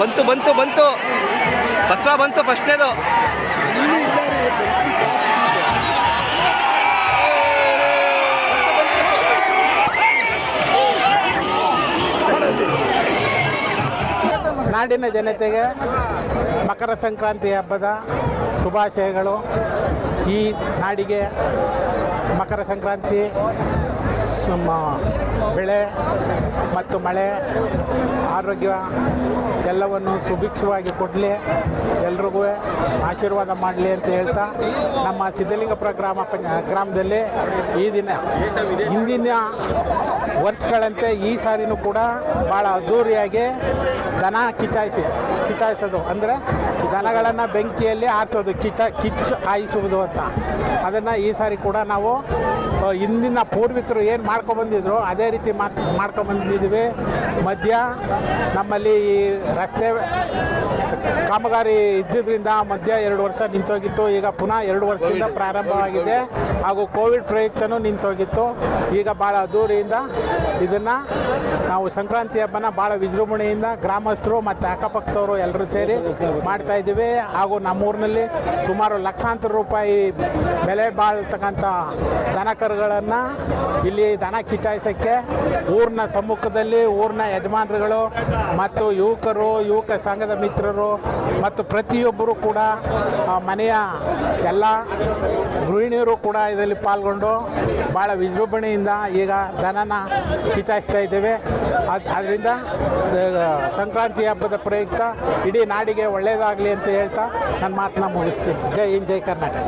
ಬಂತು ಬಂತು ಬಂತು. ಬಸವ ಬಂತು ಫಸ್ಟ್ನೇದು. ನಾಡಿನ ಜನತೆಗೆ ಮಕರ ಸಂಕ್ರಾಂತಿ ಹಬ್ಬದ ಶುಭಾಶಯಗಳು. ಈ ನಾಡಿಗೆ ಮಕರ ಸಂಕ್ರಾಂತಿ ಸುಮ್ಮ ಬೆಳೆ ಮತ್ತು ಮಳೆ, ಆರೋಗ್ಯ ಎಲ್ಲವನ್ನು ಸುಭಿಕ್ಷವಾಗಿ ಕೊಡಲಿ, ಎಲ್ರಿಗೂ ಆಶೀರ್ವಾದ ಮಾಡಲಿ ಅಂತ ಹೇಳ್ತಾ ನಮ್ಮ ಸಿದ್ಧಲಿಂಗಪುರ ಗ್ರಾಮ ಗ್ರಾಮದಲ್ಲಿ ಈ ದಿನ, ಹಿಂದಿನ ವರ್ಷಗಳಂತೆ ಈ ಸಾರಿನೂ ಕೂಡ ಭಾಳ ಅದ್ಧೂರಿಯಾಗಿ ದನ ಕಿತಾಯಿಸಿ ಕಿತಾಯಿಸೋದು ಅಂದರೆ ದನಗಳನ್ನು ಬೆಂಕಿಯಲ್ಲಿ ಆರಿಸೋದು ಕಿಚ ಕಿಚ್ಚು ಕಾಯಿಸುವುದು ಅಂತ. ಅದನ್ನು ಈ ಸಾರಿ ಕೂಡ ನಾವು ಹಿಂದಿನ ಪೂರ್ವಿಕರು ಏನು ಮಾಡ್ಕೊಬಂದಿದ್ರು, ಅದೇ ರೀತಿ ಮಾತು ಮಾಡ್ಕೊಬಂದಿದ್ವಿ. ಮಧ್ಯ ನಮ್ಮಲ್ಲಿ ಈ ರಸ್ತೆ ಕಾಮಗಾರಿ ಇದ್ದಿದ್ದರಿಂದ ಮಧ್ಯ ಎರಡು ವರ್ಷ ನಿಂತೋಗಿತ್ತು. ಈಗ ಪುನಃ ಎರಡು ವರ್ಷದಿಂದ ಪ್ರಾರಂಭವಾಗಿದೆ. ಹಾಗೂ ಕೋವಿಡ್ ಪ್ರಯುಕ್ತನೂ ನಿಂತೋಗಿತ್ತು. ಈಗ ಭಾಳ ಅದ್ದೂರಿಯಿಂದ ಇದನ್ನು ನಾವು ಸಂಕ್ರಾಂತಿ ಹಬ್ಬನ ಭಾಳ ವಿಜೃಂಭಣೆಯಿಂದ ಗ್ರಾಮಸ್ಥರು ಮತ್ತು ಅಕ್ಕಪಕ್ಕದವರು ಎಲ್ಲರೂ ಸೇರಿ ಮಾಡ್ತಾ ಇದ್ದೀವಿ. ಹಾಗೂ ನಮ್ಮೂರಿನಲ್ಲಿ ಸುಮಾರು ಲಕ್ಷಾಂತರ ರೂಪಾಯಿ ಬೆಲೆ ಬಾಳ್ತಕ್ಕಂಥ ದನಕರುಗಳನ್ನು ಇಲ್ಲಿ ದನ ಕಿತ್ತಾಯಿಸೋಕ್ಕೆ ಊರಿನ ಸಮ್ಮುಖದಲ್ಲಿ ಊರಿನ ಯಜಮಾನರುಗಳು ಮತ್ತು ಯುವಕರು ಯುವಕ ಸಂಘದ ಮಿತ್ರರು ಮತ್ತು ಪ್ರತಿಯೊಬ್ಬರು ಕೂಡ ಮನೆಯ ಎಲ್ಲ ಗೃಹಿಣಿಯರು ಕೂಡ ಇದರಲ್ಲಿ ಪಾಲ್ಗೊಂಡು ಭಾಳ ವಿಜೃಂಭಣೆಯಿಂದ ಈಗ ದನನ ಕಿತಾಯಿಸ್ತಾ ಇದ್ದೇವೆ. ಅದು ಅದರಿಂದ ಸಂಕ್ರಾಂತಿ ಹಬ್ಬದ ಪ್ರಯುಕ್ತ ಇಡೀ ನಾಡಿಗೆ ಒಳ್ಳೆಯದಾಗಲಿ ಅಂತ ಹೇಳ್ತಾ ನನ್ನ ಮಾತನ್ನ ಮುಗಿಸ್ತೀನಿ. ಜೈ ಹಿಂದ್, ಜೈ ಕರ್ನಾಟಕ.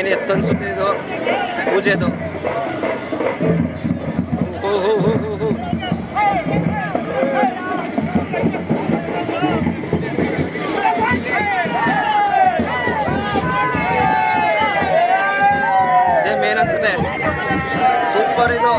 ಮೇನ್ ಎತ್ತು ಅನ್ಸುತ್ತೆ ಇದು ಪೂಜೆದು. ಹೋ ಹೋ ಹೋ ಹೋ ಹೋ. ಇದೇ ಮೇನ್ ಅನ್ಸುತ್ತೆ ಸೂಪರ್ ಇದು.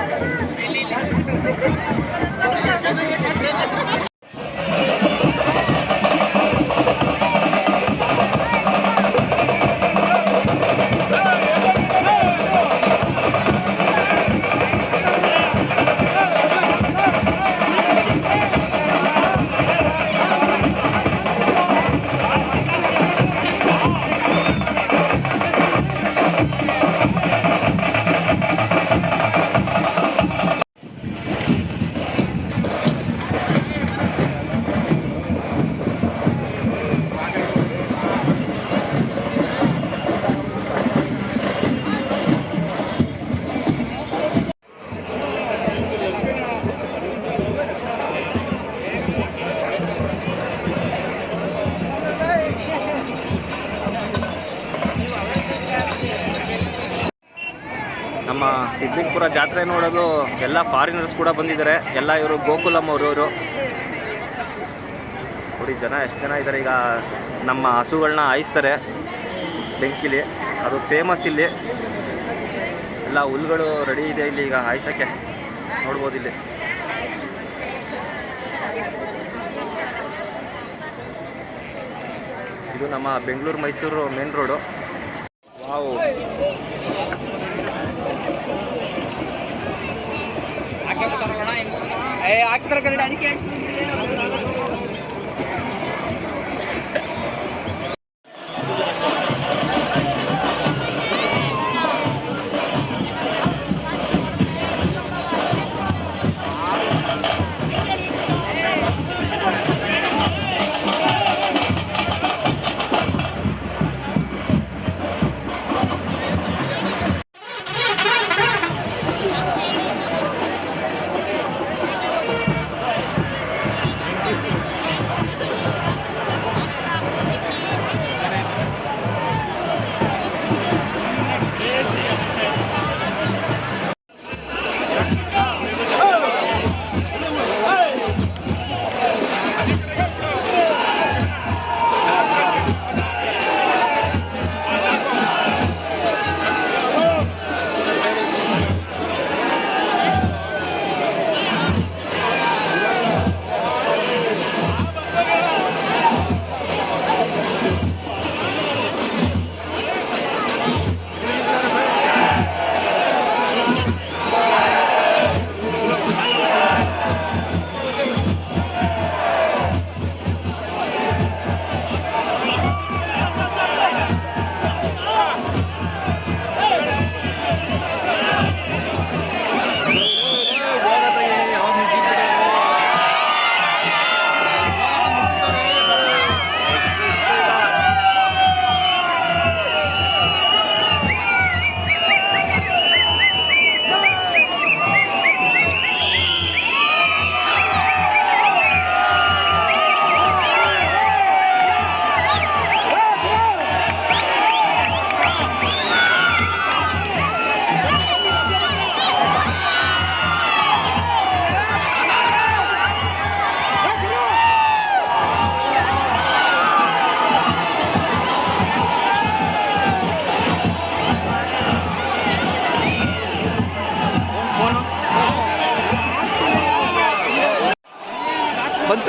ನಮ್ಮ ಸಿದ್ಲಿಂಗ್ಪುರ ಜಾತ್ರೆ ನೋಡೋದು ಎಲ್ಲ ಫಾರಿನರ್ಸ್ ಕೂಡ ಬಂದಿದ್ದಾರೆ. ಎಲ್ಲ ಇವರು ಗೋಕುಲಂ ಅವರು, ಇವರು. ನೋಡಿ, ಜನ ಎಷ್ಟು ಜನ ಇದ್ದಾರೆ ಈಗ ನಮ್ಮ ಹಸುಗಳನ್ನ ಹಾಯಿಸ್ತಾರೆ ಬೆಂಕಿಲಿ. ಅದು ಫೇಮಸ್ ಇಲ್ಲಿ. ಎಲ್ಲ ಹುಲ್ಗಳು ರೆಡಿ ಇದೆ ಇಲ್ಲಿ ಈಗ ಹಾಯಿಸೋಕ್ಕೆ. ನೋಡ್ಬೋದು ಇಲ್ಲಿ. ಇದು ನಮ್ಮ Bengaluru Mysuru main road wow ಆ ಥರ ಕನ್ನಡ ಅದಕ್ಕೆ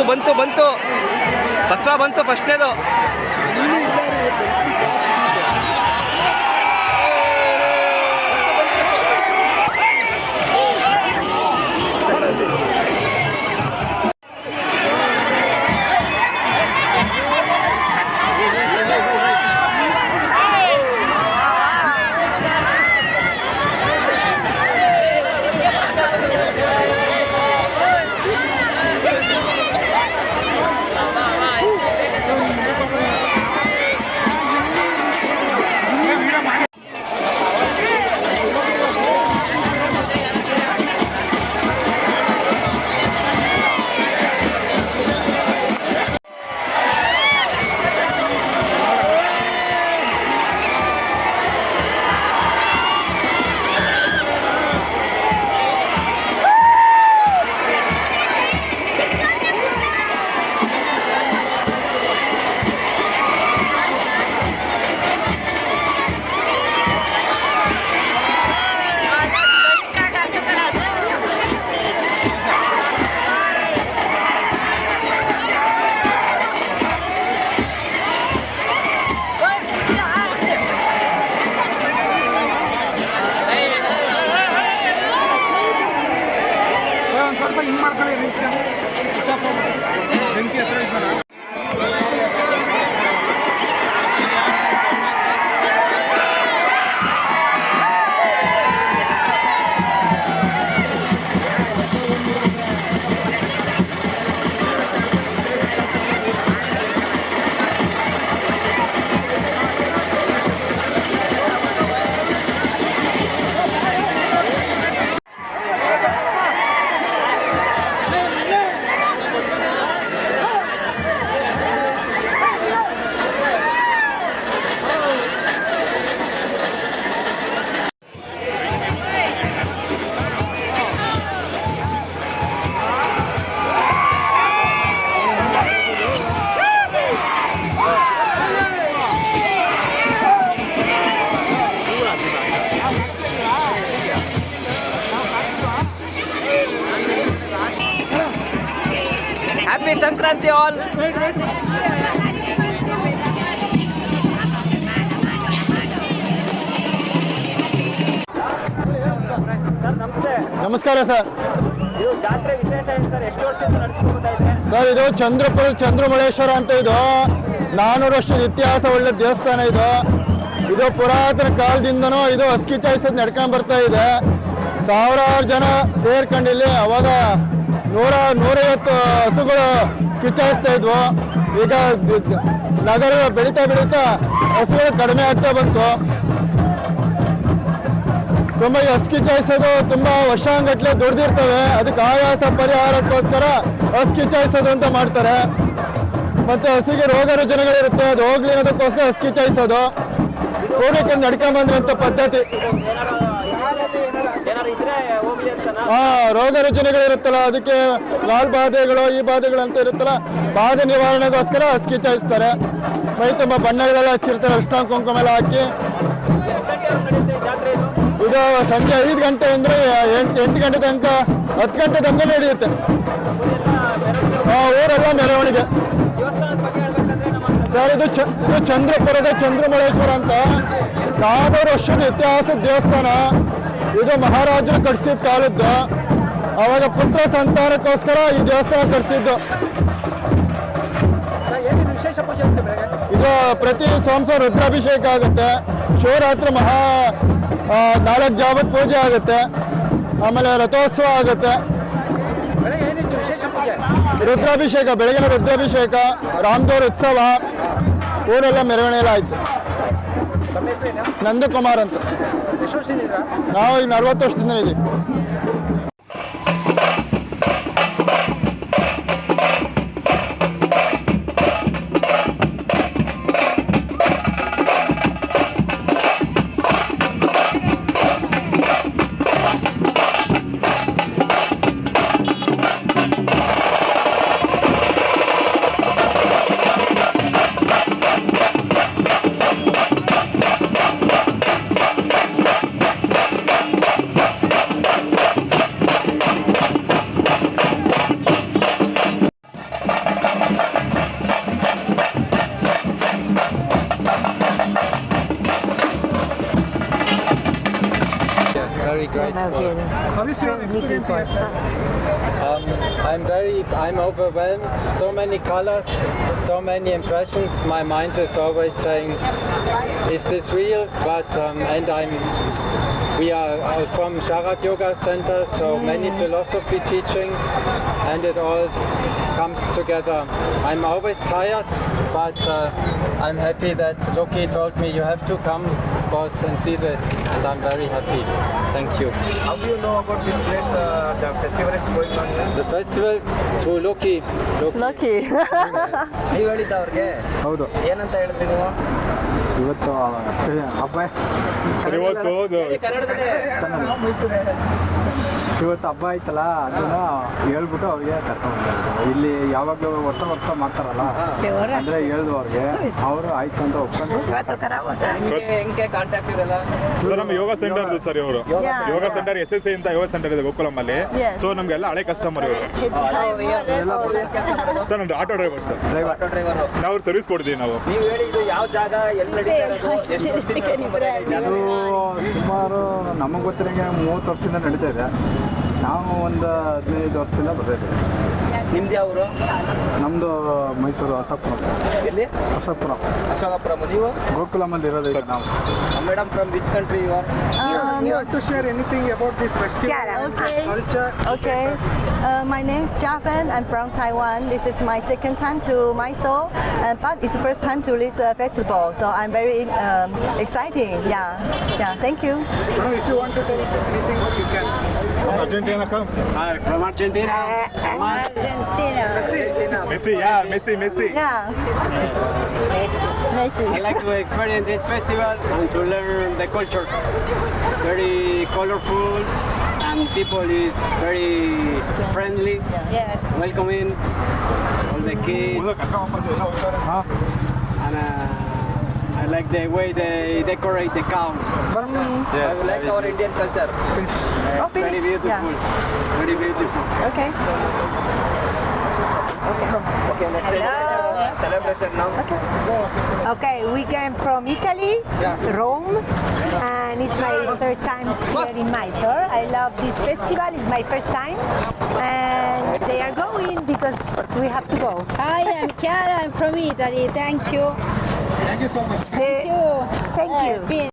ಬಂತು ಬಂತು ಬಂತು. ಬಸವ ಬಂತು ಫಸ್ಟ್ನೇದು ಹ್ಯಾಪಿ ಸಂಕ್ರಾಂತಿ ಆಲ್ ನಮಸ್ತೆ ನಮಸ್ಕಾರ ಸರ್. ಇದು ಜಾತ್ರೆ ವಿಶೇಷ ಸರ್? ಎಷ್ಟು ವರ್ಷದಿಂದ ನಡೆಸ್ಕೊಳ್ತಾ ಇದ್ರೆ ಸರ್ ಇದು ಚಂದ್ರಪುರ ಚಂದ್ರಮಳೇಶ್ವರ ಅಂತ ಇದು. ನಾನ್ನೂರು ವರ್ಷದ ಇತಿಹಾಸ ಒಳ್ಳೆ ದೇವಸ್ಥಾನ ಇದು. ಇದು ಪುರಾತನ ಕಾಲದಿಂದನೂ ಇದು ಅಸ್ಕಿ ಚಾಯ್ಸದ್ ನಡ್ಕೊಂಡ್ ಬರ್ತಾ ಇದೆ. ಸಾವಿರಾರು ಜನ ಸೇರ್ಕೊಂಡಿಲ್ಲಿ ಅವಾಗ ನೂರ, ನೂರೈವತ್ತು ಹಸುಗಳು ಕಿಚ್ಚಾಯಿಸ್ತಾ ಇದ್ವು. ಈಗ ನಗರ ಬೆಳೀತಾ ಬೆಳೀತಾ ಹಸುಗಳು ಕಡಿಮೆ ಆಗ್ತಾ ಬಂತು. ತುಂಬ ಹಸು ಕಿಚ್ಚಾಯಿಸೋದು ಚಾಯಿಸೋದು ತುಂಬ ವರ್ಷಾಂಗಟ್ಲೆ ದುಡ್ದಿರ್ತವೆ. ಅದಕ್ಕೆ ಆಯಾಸ ಪರಿಹಾರಕ್ಕೋಸ್ಕರ ಹಸು ಕಿಚ್ಚಾಯಿಸೋದು ಅಂತ ಮಾಡ್ತಾರೆ. ಮತ್ತೆ ಹಸುಗೆ ರೋಗ ರುಜಿನಗಳಿರುತ್ತೆ, ಅದು ಹೋಗ್ಲಿ ಅನ್ನೋದಕ್ಕೋಸ್ಕರ ಹಸು ಕಿಚ್ಚಾಯಿಸೋದು. ಪೂರ್ವಕ್ಕೆ ನಡ್ಕೊಂಬಂದ್ರೆ ಅಂತ ಪದ್ಧತಿ. ರೋಗ ರುಜಿನಗಳಿರುತ್ತಲ್ಲ, ಅದಕ್ಕೆ ಲಾಲ್ ಬಾಧೆಗಳು ಈ ಬಾಧೆಗಳು ಅಂತ ಇರುತ್ತಲ್ಲ, ಬಾಧೆ ನಿವಾರಣೆಗೋಸ್ಕರ ಹಸ್ಕಿ ಚಾಯಿಸ್ತಾರೆ. ಮೈ ತುಂಬ ಬಣ್ಣಗಳೆಲ್ಲ ಹಚ್ಚಿರ್ತಾರೆ ಅರ್ಶಿನ ಕುಂಕುಮ ಎಲ್ಲ ಹಾಕಿ. ಇದು ಸಂಜೆ ಐದು ಗಂಟೆ ಅಂದರೆ ಎಂಟು ಎಂಟು ಗಂಟೆ ತನಕ, ಹತ್ತು ಗಂಟೆ ತನಕ ನಡೆಯುತ್ತೆ. ಊರೆಲ್ಲ ಮೆರವಣಿಗೆ. ಸರ್, ಇದು ಚ, ಇದು ಚಂದ್ರಪುರದ ಚಂದ್ರಮಳೇಶ್ವರ ಅಂತ ಸಾವಿರ ವರ್ಷದ ಇತಿಹಾಸದ ದೇವಸ್ಥಾನ. ಇದು ಮಹಾರಾಜರು ಕಟ್ಸಿದ ಕಾಲದ್ದು. ಅವಾಗ ಪುತ್ರ ಸಂತಾನಕ್ಕೋಸ್ಕರ ಈ ದೇವಸ್ಥಾನ ಕಟ್ಸಿದ್ದು ಇದು ಪ್ರತಿ ಸೋಮವಾರ ರುದ್ರಾಭಿಷೇಕ ಆಗುತ್ತೆ. ಶಿವರಾತ್ರಿ ಮಹಾ ನಾಲ್ಕು ಜಾವದ ಪೂಜೆ ಆಗುತ್ತೆ. ಆಮೇಲೆ ರಥೋತ್ಸವ ಆಗುತ್ತೆ. ರುದ್ರಾಭಿಷೇಕ ಬೆಳಗಿನ ರುದ್ರಾಭಿಷೇಕ ರಾಮದೇವ್ರ ಉತ್ಸವ ಊರೆಲ್ಲ ಮೆರವಣಿಗೆ ಆಯ್ತು ನಂದಕುಮಾರ್ ಅಂತ. ನಾವು ಈಗ ನಲ್ವತ್ತು ವರ್ಷದಿಂದ ಇದ್ದೀವಿ experience here, sir? Um, I'm very, I'm overwhelmed. So many colors, so many impressions. My mind is always saying, "Is this real?" But um, and I'm. We are uh, from Sharat Yoga Center, so many philosophy teachings, and it all comes together. I'm always tired, but uh, I'm happy that Loki told me you have to come, boss, and see this, and I'm very happy. Thank you. How do you know about this place? Uh, the festival is going on here. The festival through lucky. Lucky. ನೀವು ಹೇಳಿದ್ದ ಅವ್ರಿಗೆ ಹೌದು ಏನಂತ ಹೇಳಿದ್ರಿ ನೀವು ಇವತ್ತು ಹಬ್ಬ sir ಇವತ್ತು ಇವತ್ತು ಹಬ್ಬ ಆಯ್ತಲ್ಲ ಅದನ್ನ ಹೇಳ್ಬಿಟ್ಟು ಅವ್ರಿಗೆ ಕರ್ಕೊಂಡು ಇಲ್ಲಿ ಯಾವಾಗಲೂ ವರ್ಷ ವರ್ಷ ಮಾಡ್ತಾರಲ್ಲ? ಅಂದ್ರೆ ಹೇಳ್ದು ಅವ್ರಿಗೆ ಅವರು ಆಯ್ತು ಅಂತ ಒಪ್ಕೊಂಡು ಸರ್ ನಮ್ಮ ಯೋಗ ಸೆಂಟರ್ ಸರ್ ಇವರು. ಯೋಗ ಸೆಂಟರ್ ಎಸ್ ಎಸ್ ಅಂತ ಯೋಗ ಸೆಂಟರ್ ಇದೆ ಗೋಕುಲಂ ಅಲ್ಲಿ ಸೊ ನಮ್ಗೆಲ್ಲ ಹಳೆ ಕಸ್ಟಮರ್ ಇವರು. ಸರ್ ನಮ್ದು auto driver sir auto driver ನಾವು ಸರ್ವಿಸ್ ಕೊಡ್ತೀವಿ ನಾವು. ನೀವು ಹೇಳಿ ಇದು ಯಾವ ಜಾಗ ಎಲ್ಲಿ ಸುಮಾರು ನಮಗೆ ಗೊತ್ತಿರಂಗೆ ಮೂವತ್ತು ವರ್ಷದಿಂದ ನಡೀತಾ ಇದೆ. ನಾವು ಒಂದು ಹದಿನೈದು ವರ್ಷದಿಂದ ಬರ್ತಾ ಇದ್ದೀವಿ ನಿಮ್ದು ಯಾವರು ನಮ್ಮದು ಮೈಸೂರು ಹೊಸಪುರ ಎಲ್ಲಿ ಹೊಸಪುರ ಅಶೋಕಪುರಂ ನೀವು ಗೋಕುಲಮಲ್ಲಿ ಇರೋದು ಈಗ ನಾವು madam from which country you are You want to share anything about this festival? Okay. Culture? Okay. Uh, my name is Javan. I'm from Taiwan. This is my second time to Mysore, uh, but it's the first time to this uh, festival. So I'm very um, exciting. Yeah, yeah. Thank you. Madam, if you want to tell anything, you can. Argentina come. Hi from Argentina. Eh, from Argentina. Messi. Messi, yeah, Messi, Messi. Yeah. Messi. Messi. I like to experience this festival and to learn the culture. Very colorful and people is very friendly. Yes. Welcoming. All the kids. Huh? And uh, I like the way they decorate the cows. Yes, I like our Indian culture. Fish. Very beautiful. Yeah. Very beautiful. Okay. Okay. Okay, let's Hello. celebration now. Okay. okay, we came from Italy, yeah. Rome, and it's my third time here in Mysore. I love this festival, it's my first time, and they are going because we have to go. Hi, I'm Chiara, I'm from Italy, thank you. Thank you so much. Thank you. Thank you.